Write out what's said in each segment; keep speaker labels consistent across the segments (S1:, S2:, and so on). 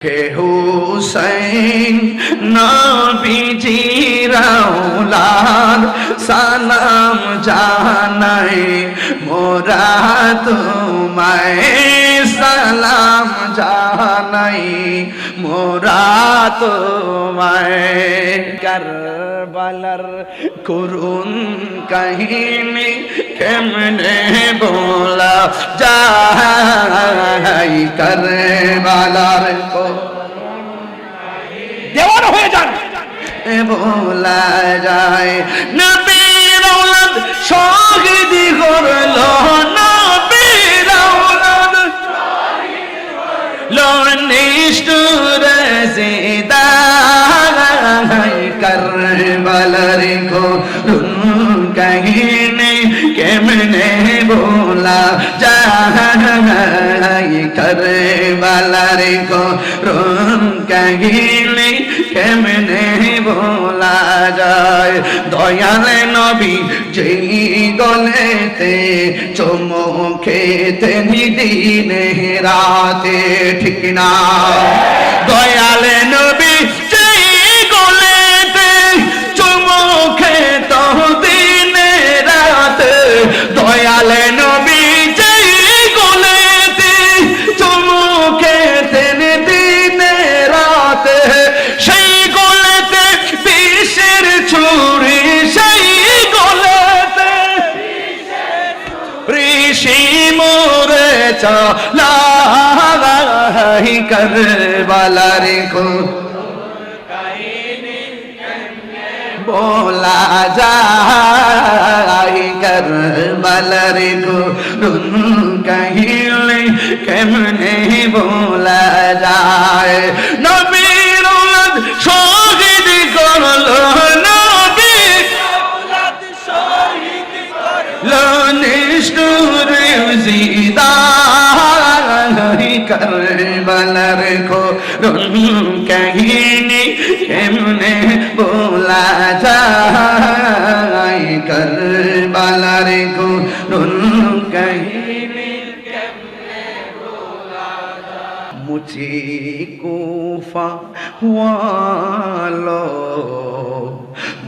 S1: হে হুসাইন নবীজির আওলাদ সালাম জানাই মোরা তোমায় সালাম জানাই মোরা তোমায় কারবালার করুন কাহিনী কেমনে বলা যাই কারবালার
S2: দেওয়ার হয়ে যান
S1: বলা যায় নবীর আওলাদ শহীদ করল নবীর আওলাদ নিষ্ঠুর বলরিং কো কহিনে কেমনে বোলা যাই করে বলরিং কো রুম কহিনে কেমনে বোলা যায়? দয়াল নবী যেই গলেতে চমকেতে দিনে রাতে, ঠিক না? দয়াল নবী মোরে চালাই করবালার কো बोला जाए कर बलर को कहीं केमने बोला जाए नबीर औलाद শহীদ করলো নবী নিষ্ঠুর জিদাই করবলার কো কাহিনী কেমনে बोला যায় করবলার কো কাহিনী मुझे कोफा वालो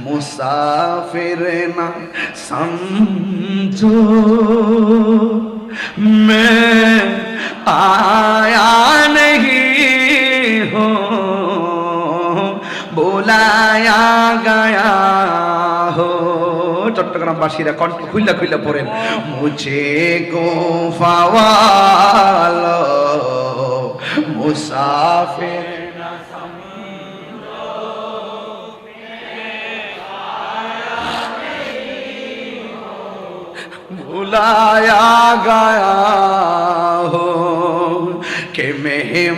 S1: मुसाफिर ना समझो मैं आया नहीं हो बुलाया गया हो চট্টগ্রামবাসীরা কণ্ঠ খুইলা খুইলা পড়েন মুঝে গোফাওয়ালো মুসাফির না बुलाया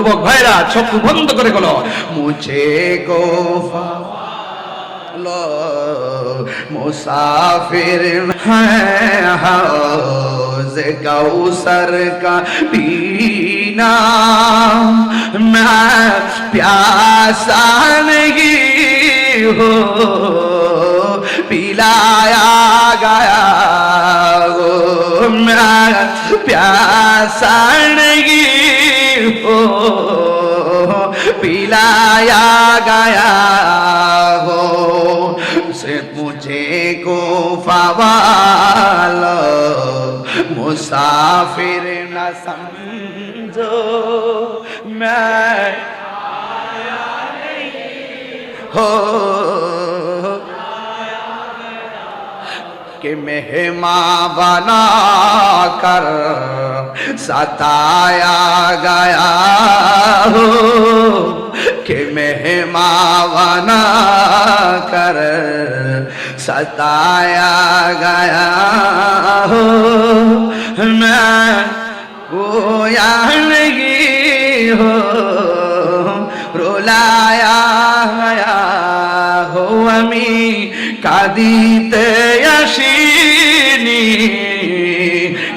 S1: যুবক ভাইরা চক্ষু বন্ধ করে গেল মুছে গো लो मुसाफिर हैं हौज कौसर का पीना मैं प्यासा नहीं हो पिलाया गया हो मैं प्यासा नहीं हो पिलाया गया हो से मुझे को फवालो मुसाफिर न समझो मैं हो के मेहमा बना कर सताया गया हो। के मेहमा बना कर सताया गया हो। मैं गोया नहीं हो। रुलाया गया हो अमी का दीते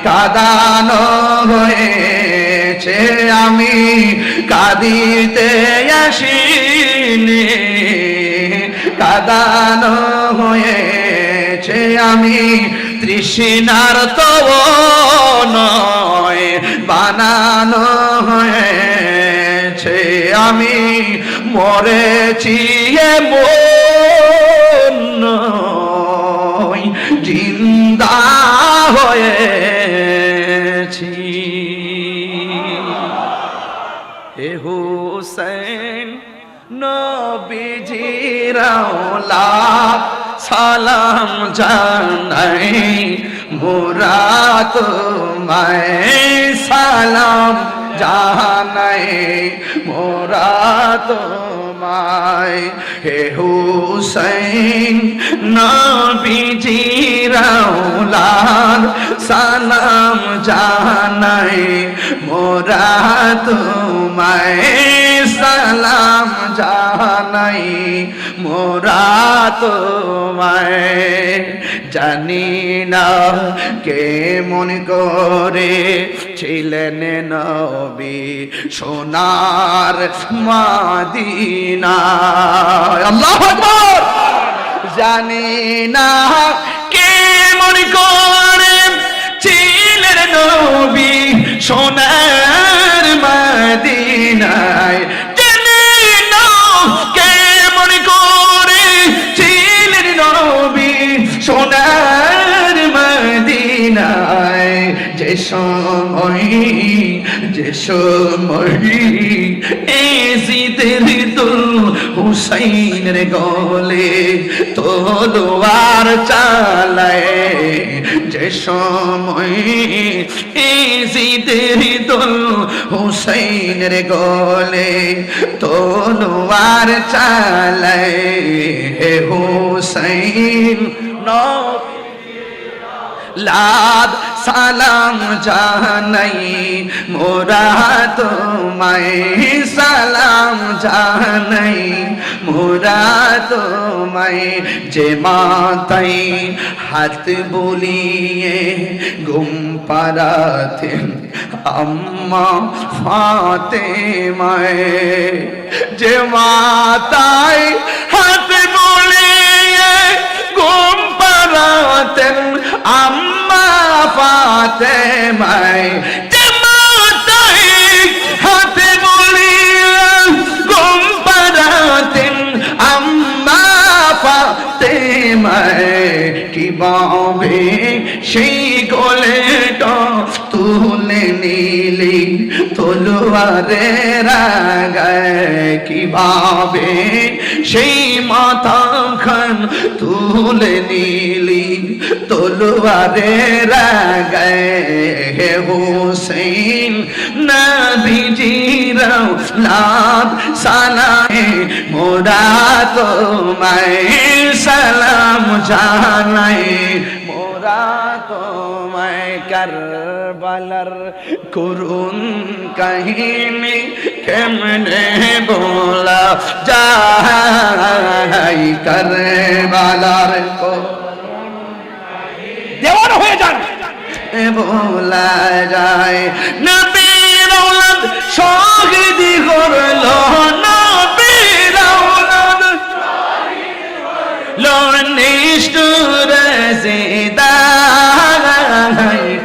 S1: কাদানো হয়েছে আমি, কাঁদিতে আসিনি। কাদানো হয়েছে আমি, তৃষ্ণার তো নয়, বানানো হয়েছে আমি। মরেছি মন জিন্দা হয়েছি নবীজিরাওলা সালাম জানাই মুরাত মায়। সালাম জানাই মুরাত মায়। হে হুসেন নবীজিরাওলার সালাম জানাই মোরা তোমায় সালাম জানাই মোরা তোমায় জানি না কে মন করে ছিলেন নবী সোনার মাদিনা। আল্লাহ জানি না কে মনে করে ছিলেন নবী সোনার সময় এসিদের তুল হুসাইনের গলে তলোয়ার চালায় যে সময়। এসিদের তুল হুসাইনের গলে তলোয়ার চালায় হুসাইন। নবী লাদ সালাম জানাই মোরা তোমায় সালাম জানাই মোরা তোমায় যে মাতাই হাত বলিয়ে গুম পারাতেন আম্মা ফাতে মায়ে যে মাতাই হাত হাতে বলিয়া গুম পারাতেন আম্মা ফাতে মাই, কি বাবে সেই গোলেটা তুলে নিলি? তলোয়ারে রাগায় কীভাবে সেই মাথা খান তুলে নিলি? তলোয়ারে রাগায় হে হোসেন নবীজিরাও লাভ সালামে মোরা তোমায় সালাম জানাই। মোরা তোমায় কারবালার করুন কাহিনী কেমনে বলা যাই কারবালার দেওয়ার হয়ে যান। বলা যায়, নবীর ঔলাদ শহীদি করল নবীর ঔলাদ নিষ্ঠুর সিদাই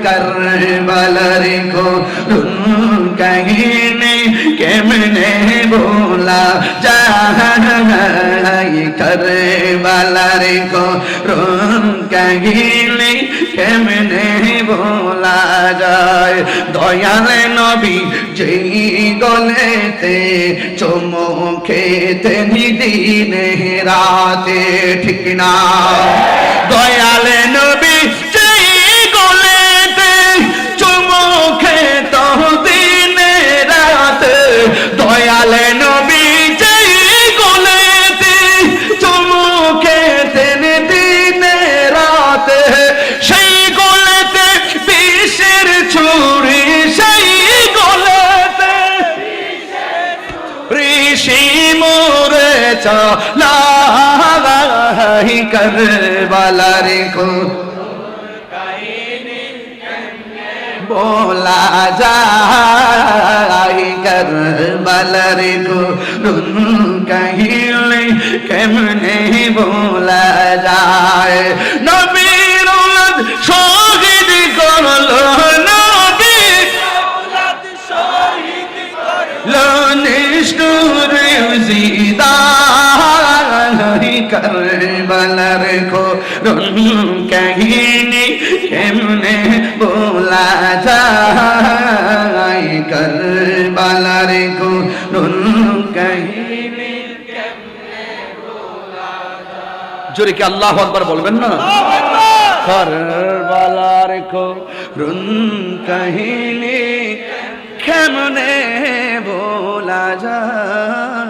S1: করবলার করুন কাহিনী কেমনে बोला যাই করবলার করুন কাহিনী কেমনে ভোলা যায়? দয়ালে নবী যেই গলেতে চমকেতে নিদিনে রাতে ঠিক না? দয়ালে নবী চলাই করবালার কো বোলা যাই করবালার কো কহিলে কেমনে বোলা যায় নবীর শহীদ করল কাহিনী জোরে কি আল্লাহ আকবার বলবেন না? করবালার কো রুন কাহিনী কেমনে বলা যায়।